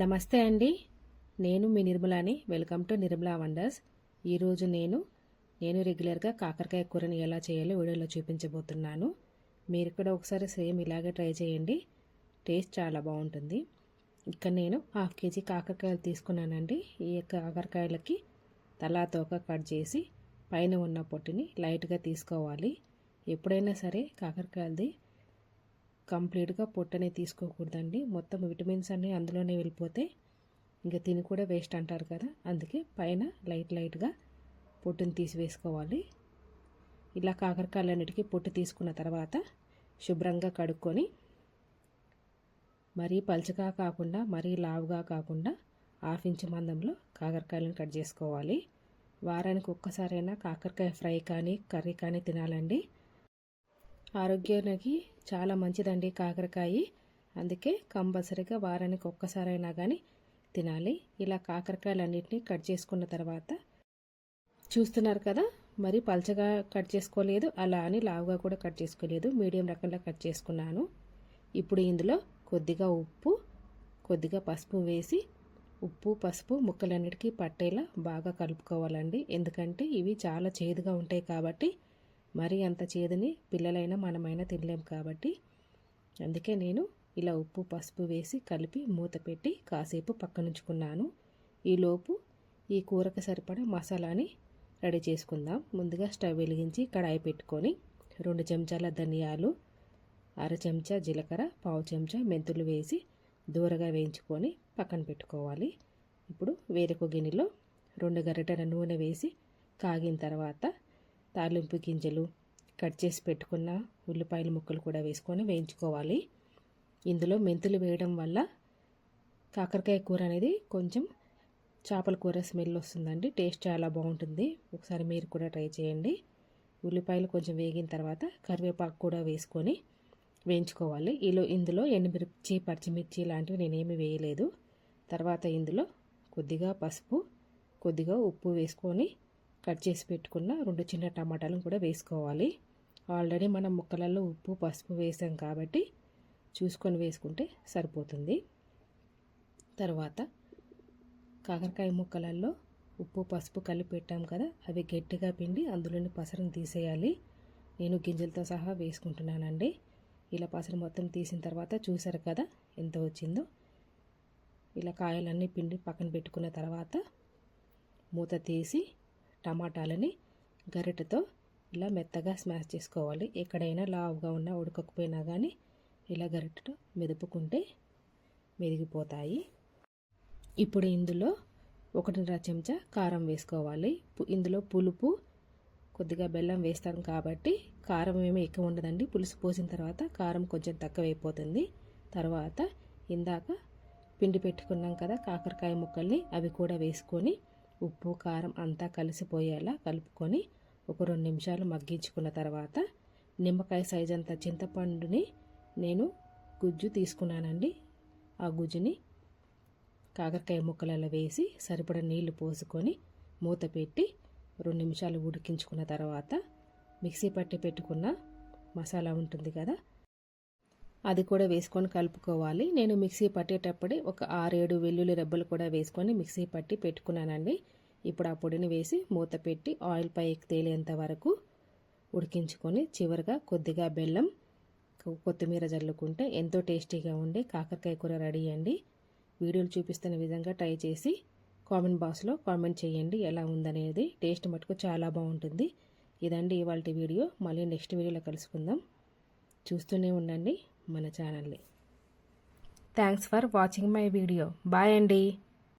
నమస్తే అండి. నేను మీ నిర్మలాని. Welcome to Nirmala wonders. ఈరోజు నేను నేను రెగ్యులర్గా కాకరకాయ కూరని ఎలా చేయాలో వీడియోలో చూపించబోతున్నాను. మీరు కూడా ఒకసారి సేమ్ ఇలాగే ట్రై చేయండి. టేస్ట్ చాలా బాగుంటుంది. ఇక్కడ నేను హాఫ్ కేజీ కాకరకాయలు తీసుకున్నానండి. ఈ కాకరకాయలకి తలా తోక కట్ చేసి పైన ఉన్న పొట్టిని లైట్గా తీసుకోవాలి. ఎప్పుడైనా సరే కాకరకాయలది కంప్లీట్గా పొట్టనే తీసుకోకూడదండి. మొత్తం విటమిన్స్ అన్నీ అందులోనే వెళ్ళిపోతే ఇంకా తిని కూడా వేస్ట్ అంటారు కదా. అందుకే పైన లైట్ లైట్గా పొట్టుని తీసివేసుకోవాలి ఇలా కాకరకాయలన్నిటికీ పొట్టు తీసుకున్న తర్వాత శుభ్రంగా కడుక్కొని మరీ పలుచగా కాకుండా మరీ లావుగా కాకుండా హాఫ్ ఇంచ్ మందంలో కాకరకాయలను కట్ చేసుకోవాలి. వారానికి ఒక్కసారైనా కాకరకాయ ఫ్రై కానీ కర్రీ కానీ తినాలండి. ఆరోగ్యానికి చాలా మంచిదండి కాకరకాయ. అందుకే కంపల్సరీగా వారానికి ఒక్కసారైనా కానీ తినాలి. ఇలా కాకరకాయలన్నింటినీ కట్ చేసుకున్న తర్వాత చూస్తున్నారు కదా మరి పల్చగా కట్ చేసుకోలేదు అలా అని లావుగా కూడా కట్ చేసుకోలేదు. మీడియం రకంలో కట్ చేసుకున్నాను. ఇప్పుడు ఇందులో కొద్దిగా ఉప్పు కొద్దిగా పసుపు వేసి ఉప్పు పసుపు ముక్కలన్నిటికీ పట్టేలా బాగా కలుపుకోవాలండి. ఎందుకంటే ఇవి చాలా చేదుగా ఉంటాయి కాబట్టి మరి అంత చేదుని పిల్లలైనా మనమైనా తినలేం కాబట్టి అందుకే నేను ఇలా ఉప్పు పసుపు వేసి కలిపి మూత పెట్టి కాసేపు పక్కనుంచుకున్నాను. ఈలోపు ఈ కూరకు సరిపడా మసాలాని రెడీ చేసుకుందాం. ముందుగా స్టవ్ వెలిగించి కడాయి పెట్టుకొని రెండు చెంచాల ధనియాలు అర చెంచా జీలకర్ర పావు చెంచా మెంతులు వేసి దూరగా వేయించుకొని పక్కన పెట్టుకోవాలి. ఇప్పుడు వేరొక గిన్నెలో రెండు గరిటెల నూనె వేసి కాగిన తర్వాత తాలింపు గింజలు కట్ చేసి పెట్టుకున్న ఉల్లిపాయల ముక్కలు కూడా వేసుకొని వేయించుకోవాలి. ఇందులో మెంతులు వేయడం వల్ల కాకరకాయ కూర అనేది కొంచెం చేపల కూర స్మెల్ వస్తుందండి. టేస్ట్ చాలా బాగుంటుంది. ఒకసారి మీరు కూడా ట్రై చేయండి. ఉల్లిపాయలు కొంచెం వేగిన తర్వాత కరివేపాకు కూడా వేసుకొని వేయించుకోవాలి. ఇలా ఇందులో ఎండుమిర్చి పచ్చిమిర్చి లాంటివి నేనేమి వేయలేదు. తర్వాత ఇందులో కొద్దిగా పసుపు కొద్దిగా ఉప్పు వేసుకొని కట్ చేసి పెట్టుకున్న రెండు చిన్న టమాటాలను కూడా వేసుకోవాలి. ఆల్రెడీ మనం ముక్కలలో ఉప్పు పసుపు వేసాం కాబట్టి చూసుకొని వేసుకుంటే సరిపోతుంది. తర్వాత కాకరకాయ ముక్కలలో ఉప్పు పసుపు కలిపి పెట్టాం కదా అవి గట్టిగా పిండి అందులోని పసరును తీసేయాలి. నేను గింజలతో సహా వేసుకుంటున్నానండి. ఇలా పసరు మొత్తం తీసిన తర్వాత చూసారు కదా ఎంత వచ్చిందో? ఇలా కాయలన్నీ పిండి పక్కన పెట్టుకున్న తర్వాత మూత తీసి టమాటాలని గరిటతో ఇలా మెత్తగా స్మాష్ చేసుకోవాలి. ఎక్కడైనా లావుగా ఉన్నా ఉడకకపోయినా కానీ ఇలా గరిటతో మెదుపుకుంటే మెదిగిపోతాయి. ఇప్పుడు ఇందులో ఒకటిన్నర చెంచా కారం వేసుకోవాలి. ఇందులో పులుపు కొద్దిగా బెల్లం వేస్తాం కాబట్టి కారం ఏమీ ఎక్కువ ఉండదండి. పులుసు పోసిన తర్వాత కారం కొంచెం తక్కువ అయిపోతుంది తర్వాత ఇందాక పిండి పెట్టుకున్నాం కదా కాకరకాయ ముక్కల్ని అవి కూడా వేసుకొని ఉప్పు కారం అంతా కలిసిపోయేలా కలుపుకొని ఒక రెండు నిమిషాలు మగ్గించుకున్న తర్వాత నిమ్మకాయ సైజ్ అంత చింతపండుని నేను గుజ్జు తీసుకున్నానండి. ఆ గుజ్జుని కాకరకాయ ముక్కలలో వేసి సరిపడ నీళ్ళు పోసుకొని మూత పెట్టి రెండు నిమిషాలు ఉడికించుకున్న తర్వాత మిక్సీ పట్టి పెట్టుకున్న మసాలా ఉంటుంది కదా అది కూడా వేసుకొని కలుపుకోవాలి. నేను మిక్సీ పట్టేటప్పుడే ఒక ఆరేడు వెల్లుల్లి రెబ్బలు కూడా వేసుకొని మిక్సీ పట్టి పెట్టుకున్నానండి. ఇప్పుడు ఆ పొడిని వేసి మూత పెట్టి ఆయిల్ పైకి తేలేంత వరకు ఉడికించుకొని చివరిగా కొద్దిగా బెల్లం కొత్తిమీర జల్లుకుంటే ఎంతో టేస్టీగా ఉండే కాకరకాయ కూర రెడీ అండి. వీడియోలు చూపిస్తున్న విధంగా ట్రై చేసి కామెంట్ బాక్స్లో కామెంట్ చేయండి ఎలా ఉందనేది. టేస్ట్ మటుకు చాలా బాగుంటుంది. ఇదండి ఇవాళ వీడియో. మళ్ళీ నెక్స్ట్ వీడియోలో కలుసుకుందాం. చూస్తూనే ఉండండి మన ఛానల్ని. Thanks for watching my video bye అండి.